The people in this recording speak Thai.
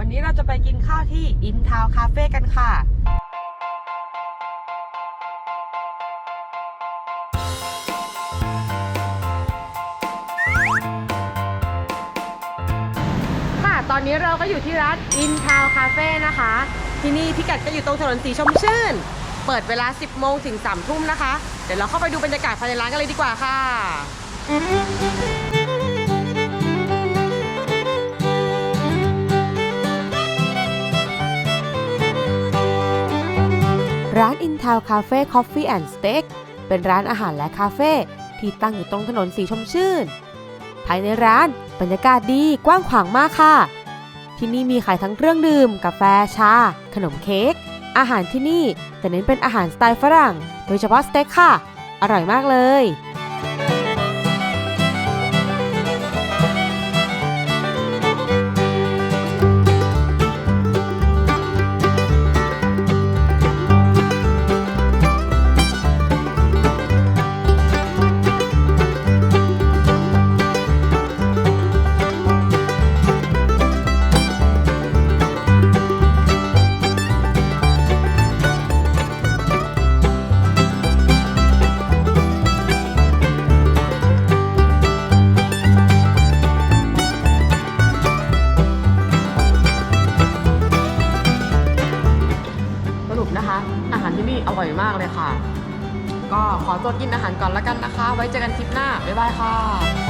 วันนี้เราจะไปกินข้าวที่อินทาวคาเฟ่กันค่ะ ค่ะ ตอนนี้เราก็อยู่ที่ร้านอินทาวคาเฟ่นะคะ ที่นี่พิกัดก็อยู่ตรงถนนสีชมชื่น เปิดเวลา 10 โมงถึง 3 ทุ่มนะคะ เดี๋ยวเราเข้าไปดูบรรยากาศภายในร้านกันเลยดีกว่าค่ะ ร้าน Intel Cafe Coffee and Steak เป็นร้านอาหารและคาเฟ่ที่ตั้งอยู่ตรงถนนสีชมชื่น ภายในร้านบรรยากาศดีกว้างขวางมากค่ะ ที่นี่มีขายทั้งเครื่องดื่ม กาแฟชา ขนมเค้กอาหารที่นี่จะเน้นเป็นอาหารสไตล์ฝรั่ง โดยเฉพาะสเต็กค่ะ อร่อยมากเลย ปนะคะ อาหารที่นี่อร่อยมากเลยค่ะ ก็ขอตัวกินอาหารก่อนแล้วกันนะคะ ไว้เจอกันคลิปหน้า บ๊ายบายค่ะ